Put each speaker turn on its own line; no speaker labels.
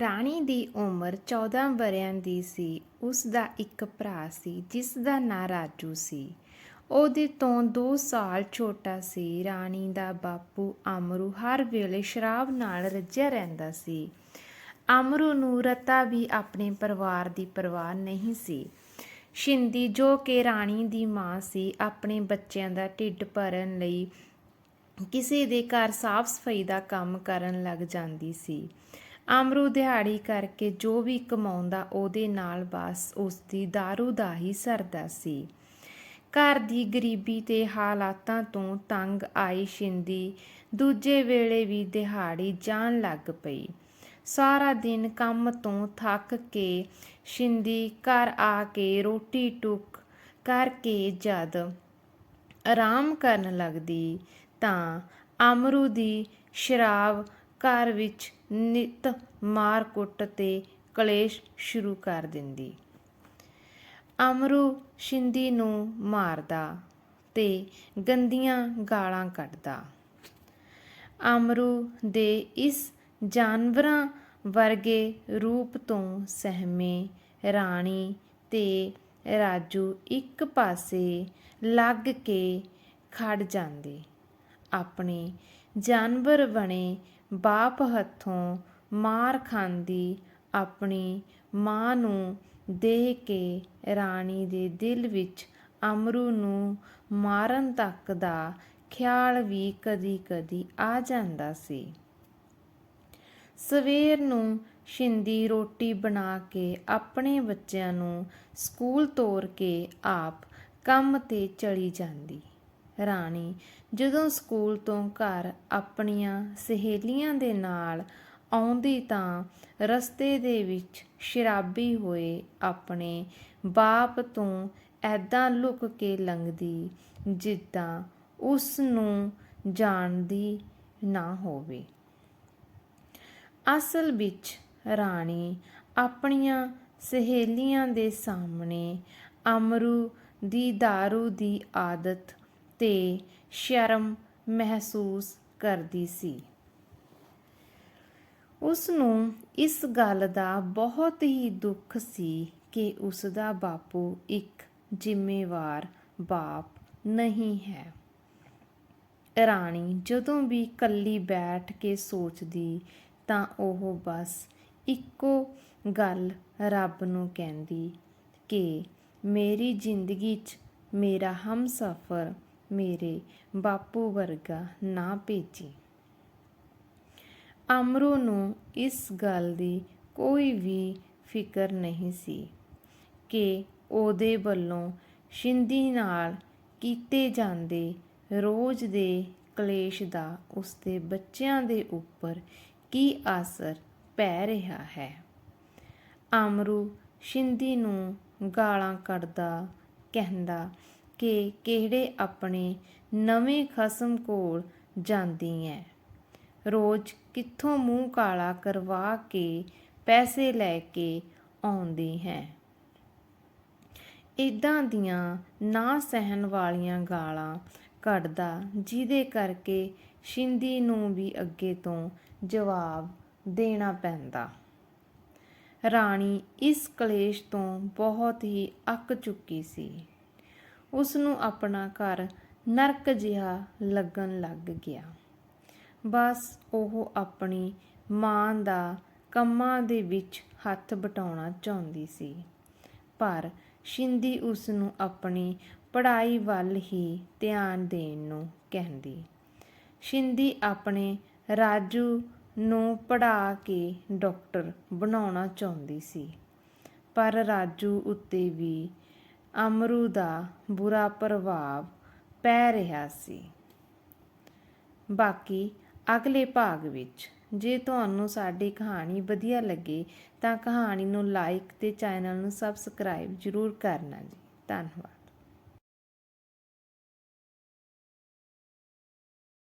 ਰਾਣੀ ਦੀ ਉਮਰ 14 ਵਰਿਆਂ ਦੀ ਸੀ, ਉਸ ਦਾ ਇੱਕ ਭਰਾ ਸੀ, ਜਿਸ ਦਾ ਨਾਂ ਰਾਜੂ ਸੀ। ਉਹਦੇ ਤੋਂ 2 ਸਾਲ ਛੋਟਾ ਸੀ, ਰਾਣੀ ਦਾ ਬਾਪੂ ਅਮਰੂ ਹਰ ਵੇਲੇ ਸ਼ਰਾਬ ਨਾਲ ਰੱਜਿਆ ਰਹਿੰਦਾ ਸੀ। ਅਮਰੂ ਨੂੰ ਰਤਾ ਵੀ ਆਪਣੇ ਪਰਿਵਾਰ ਦੀ ਪਰਵਾਹ ਨਹੀਂ ਸੀ। ਸ਼ਿੰਦੀ ਜੋ ਕਿ ਰਾਣੀ ਦੀ ਮਾਂ ਸੀ, ਆਪਣੇ ਬੱਚਿਆਂ ਦਾ ਢਿੱਡ ਭਰਨ ਲਈ ਕਿਸੇ ਦੇ ਘਰ ਸਾਫ਼ ਸਫ਼ਾਈ ਦਾ ਕੰਮ ਕਰਨ ਲੱਗ ਜਾਂਦੀ ਸੀ। ਅਮਰੂ ਦਿਹਾੜੀ ਕਰਕੇ ਜੋ ਵੀ ਕਮਾਉਂਦਾ, ਉਹਦੇ ਨਾਲ ਬਸ ਉਸ ਦੀ दारू ਦਾ ਹੀ ਸਰਦਾ ਸੀ। ਘਰ ਦੀ ਗਰੀਬੀ ਤੇ ਹਾਲਾਤਾਂ ਤੋਂ ਤੰਗ ਆਈ ਸ਼ਿੰਦੀ। ਦੂਜੇ ਵੇਲੇ ਵੀ ਦਿਹਾੜੀ ਜਾਣ ਲੱਗ ਪਈ। ਸਾਰਾ ਦਿਨ ਕੰਮ ਤੋਂ ਥੱਕ ਕੇ ਸ਼ਿੰਦੀ ਘਰ ਆ ਕੇ ਰੋਟੀ ਟੁੱਕ ਕਰਕੇ ਜਦ ਆਰਾਮ ਕਰਨ ਲੱਗਦੀ ਤਾਂ ਅਮਰੂ ਦੀ ਸ਼ਰਾਬ ਘਰ ਵਿੱਚ ਨਿਤ ਮਾਰ ਕੁੱਟ ਤੇ ਕਲੇਸ਼ ਸ਼ੁਰੂ ਕਰ ਦਿੰਦੀ। ਅਮਰੂ ਸ਼ਿੰਦੀ ਨੂੰ ਮਾਰਦਾ ਤੇ ਗੰਦੀਆਂ ਗਾਲਾਂ ਕੱਢਦਾ। ਅਮਰੂ ਦੇ ਇਸ ਜਾਨਵਰਾਂ ਵਰਗੇ ਰੂਪ ਤੋਂ ਸਹਿਮੇ ਰਾਣੀ ਤੇ ਰਾਜੂ ਇੱਕ ਪਾਸੇ ਲੱਗ ਕੇ ਖੜ ਜਾਂਦੇ। ਆਪਣੇ ਜਾਨਵਰ ਬਣੇ ਬਾਪ ਹੱਥੋਂ ਮਾਰ ਖਾਂਦੀ ਆਪਣੀ ਮਾਂ ਨੂੰ ਦੇਖ ਕੇ ਰਾਣੀ ਦੇ ਦਿਲ ਵਿੱਚ ਅਮਰੂ ਨੂੰ ਮਾਰਨ ਤੱਕ ਦਾ ਖਿਆਲ ਵੀ ਕਦੀ-ਕਦੀ ਆ ਜਾਂਦਾ ਸੀ। ਸਵੇਰ ਨੂੰ ਸ਼ਿੰਦੀ ਰੋਟੀ ਬਣਾ ਕੇ ਆਪਣੇ ਬੱਚਿਆਂ ਨੂੰ ਸਕੂਲ ਤੋਰ ਕੇ ਆਪ ਕੰਮ ਤੇ ਚਲੀ ਜਾਂਦੀ। ਰਾਣੀ, ਜਦੋਂ ਸਕੂਲ ਤੋਂ ਘਰ ਆਪਣੀਆਂ ਸਹੇਲੀਆਂ ਦੇ ਨਾਲ ਆਉਂਦੀ ਤਾਂ ਰਸਤੇ ਦੇ ਵਿੱਚ ਸ਼ਰਾਬੀ ਹੋਏ ਆਪਣੇ ਬਾਪ ਤੋਂ ਐਦਾਂ ਲੁਕ ਕੇ ਲੰਘਦੀ ਜਿੱਦਾਂ ਉਸ ਨੂੰ ਜਾਣਦੀ ਨਾ ਹੋਵੇ। ਅਸਲ ਵਿੱਚ ਰਾਣੀ ਆਪਣੀਆਂ ਸਹੇਲੀਆਂ ਦੇ ਸਾਹਮਣੇ ਅਮਰੂ ਦੀ दारू ਦੀ ਆਦਤ ਤੇ ਸ਼ਰਮ ਮਹਿਸੂਸ ਕਰਦੀ ਸੀ। ਉਸ ਨੂੰ ਇਸ ਗੱਲ ਦਾ ਬਹੁਤ ਹੀ ਦੁੱਖ ਸੀ ਕਿ ਉਸ ਦਾ ਬਾਪੂ ਇੱਕ ਜ਼ਿੰਮੇਵਾਰ ਬਾਪ ਨਹੀਂ ਹੈ। ਰਾਣੀ ਜਦੋਂ ਵੀ ਇਕੱਲੀ ਬੈਠ ਕੇ ਸੋਚਦੀ ਤਾਂ ਉਹ ਬਸ ਇੱਕੋ ਗੱਲ ਰੱਬ ਨੂੰ ਕਹਿੰਦੀ ਕਿ ਮੇਰੀ ਜ਼ਿੰਦਗੀ 'ਚ ਮੇਰਾ ਹਮਸਫਰ ਮੇਰੇ ਬਾਪੂ ਵਰਗਾ ਨਾ ਭੇਜੀ। ਅਮਰੂ ਨੂੰ ਇਸ ਗੱਲ ਦੀ ਕੋਈ ਵੀ ਫਿਕਰ ਨਹੀਂ ਸੀ ਕਿ ਉਹਦੇ ਵੱਲੋਂ ਸ਼ਿੰਦੀ ਨਾਲ ਕੀਤੇ ਜਾਂਦੇ ਰੋਜ਼ ਦੇ ਕਲੇਸ਼ ਦਾ ਉਸਦੇ ਬੱਚਿਆਂ ਦੇ ਉੱਪਰ ਕੀ ਅਸਰ ਪੈ ਰਿਹਾ ਹੈ। ਅਮਰੂ ਸ਼ਿੰਦੀ ਨੂੰ ਗਾਲਾਂ ਕੱਢਦਾ, ਕਹਿੰਦਾ ਕਿ ਕਿਹੜੇ ਆਪਣੇ ਨਵੇਂ ਖਸਮ ਕੋਲ ਜਾਂਦੀ ਐ। ਰੋਜ਼ ਕਿੱਥੋਂ ਮੂੰਹ ਕਾਲਾ ਕਰਵਾ ਕੇ ਪੈਸੇ ਲੈ ਕੇ ਆਉਂਦੀ ਹੈ। ਇਦਾਂ ਦੀਆਂ ਨਾ ਸਹਿਣ ਵਾਲੀਆਂ ਗਾਲਾਂ ਕੱਢਦਾ, ਜਿਹਦੇ ਕਰਕੇ ਸ਼ਿੰਦੀ ਨੂੰ ਵੀ ਅੱਗੇ ਤੋਂ ਜਵਾਬ ਦੇਣਾ ਪੈਂਦਾ। ਰਾਣੀ ਇਸ ਕਲੇਸ਼ ਤੋਂ ਬਹੁਤ ਹੀ ਅੱਕ ਚੁੱਕੀ ਸੀ। ਉਸ ਨੂੰ ਆਪਣਾ ਘਰ ਨਰਕ ਜਿਹਾ ਲੱਗਣ ਲੱਗ ਗਿਆ। ਬਸ ਉਹ ਆਪਣੀ ਮਾਂ ਦਾ ਕੰਮਾਂ ਦੇ ਵਿੱਚ ਹੱਥ ਬਟਾਉਣਾ ਚਾਹੁੰਦੀ ਸੀ। ਪਰ ਸ਼ਿੰਦੀ ਉਸ ਨੂੰ ਆਪਣੀ ਪੜ੍ਹਾਈ ਵੱਲ ਹੀ ਧਿਆਨ ਦੇਣ ਨੂੰ ਕਹਿੰਦੀ। ਸ਼ਿੰਦੀ ਆਪਣੇ ਰਾਜੂ ਨੂੰ ਪੜ੍ਹਾ ਕੇ ਡਾਕਟਰ ਬਣਾਉਣਾ ਚਾਹੁੰਦੀ ਸੀ। ਪਰ ਰਾਜੂ ਉੱਤੇ ਵੀ ਅਮਰੂ ਦਾ ਬੁਰਾ ਪ੍ਰਭਾਵ ਪੈ ਰਿਹਾ ਸੀ। ਬਾਕੀ ਅਗਲੇ ਭਾਗ ਵਿੱਚ ਜੇ ਤੁਹਾਨੂੰ ਸਾਡੀ ਕਹਾਣੀ ਵਧੀਆ ਲੱਗੇ ਤਾਂ ਕਹਾਣੀ ਨੂੰ ਲਾਈਕ ਤੇ ਚੈਨਲ ਨੂੰ ਸਬਸਕ੍ਰਾਈਬ ਜ਼ਰੂਰ ਕਰਨਾ ਜੀ। ਧੰਨਵਾਦ।